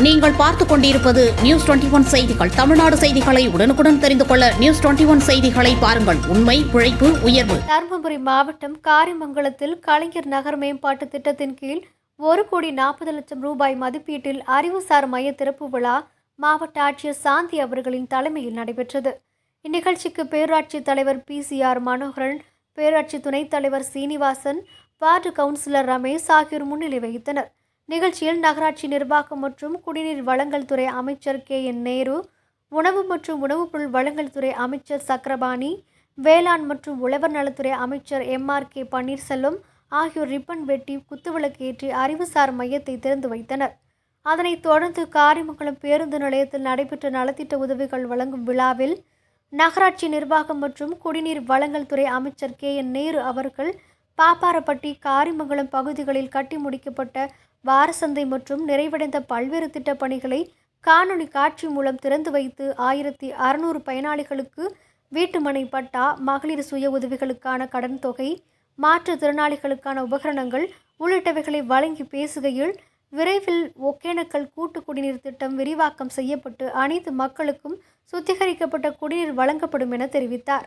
நீங்கள் பார்த்துக் கொண்டிருப்பது நியூஸ் டுவெண்டி ஒன் செய்திகள். தமிழ்நாடு செய்திகளை உடனுக்குடன் தெரிந்து கொள்ள நியூஸ் டுவெண்டி ஒன் செய்திகளை பாருங்கள். உண்மை உழைப்பு உயர்வு. தருமபுரி மாவட்டம் காரிமங்கலத்தில் கலைஞர் நகர் மேம்பாட்டு திட்டத்தின் கீழ் ஒரு கோடி நாற்பது லட்சம் ரூபாய் மதிப்பீட்டில் அறிவுசார் மைய திறப்பு விழா மாவட்ட ஆட்சியர் சாந்தி அவர்களின் தலைமையில் நடைபெற்றது. இந்நிகழ்ச்சிக்கு பேராட்சி தலைவர் பி சி ஆர் மனோகரன் பேராட்சி துணைத் தலைவர் சீனிவாசன் வார்டு கவுன்சிலர் ரமேஷ் ஆகியோர் முன்னிலை வகித்தனர். நிகழ்ச்சியில் நகராட்சி நிர்வாகம் மற்றும் குடிநீர் வழங்கல் துறை அமைச்சர் கே என் நேரு உணவு மற்றும் உணவுப் பொருள் வழங்கல் துறை அமைச்சர் சக்கரபாணி வேளாண் மற்றும் உழவர் நலத்துறை அமைச்சர் எம்ஆர் கே பன்னீர்செல்வம் ஆகியோர் ரிப்பன் வெட்டி குத்துவிளக்கு ஏற்றி அறிவுசார் மையத்தை திறந்து வைத்தனர். அதனைத் தொடர்ந்து காரிமங்கலம் பேருந்து நிலையத்தில் நடைபெற்ற நலத்திட்ட உதவிகள் வழங்கும் விழாவில் நகராட்சி நிர்வாகம் மற்றும் குடிநீர் வழங்கல் துறை அமைச்சர் கே என் நேரு அவர்கள் பாப்பாரப்பட்டி காரிமங்கலம் பகுதிகளில் கட்டி முடிக்கப்பட்ட வாரசந்தை மற்றும் நிறைவடைந்த பல்வேறு திட்டப் பணிகளை காணொளி காட்சி மூலம் திறந்து வைத்து ஆயிரத்தி அறுநூறு பயனாளிகளுக்கு வீட்டுமனை பட்டா மகளிர் சுய உதவிகளுக்கான கடன் தொகை மாற்றுத்திறனாளிகளுக்கான உபகரணங்கள் உள்ளிட்டவைகளை வழங்கி பேசுகையில் விரைவில் ஒகேனக்கல் கூட்டு குடிநீர் திட்டம் விரிவாக்கம் செய்யப்பட்டு அனைத்து மக்களுக்கும் சுத்திகரிக்கப்பட்ட குடிநீர் வழங்கப்படும் என தெரிவித்தார்.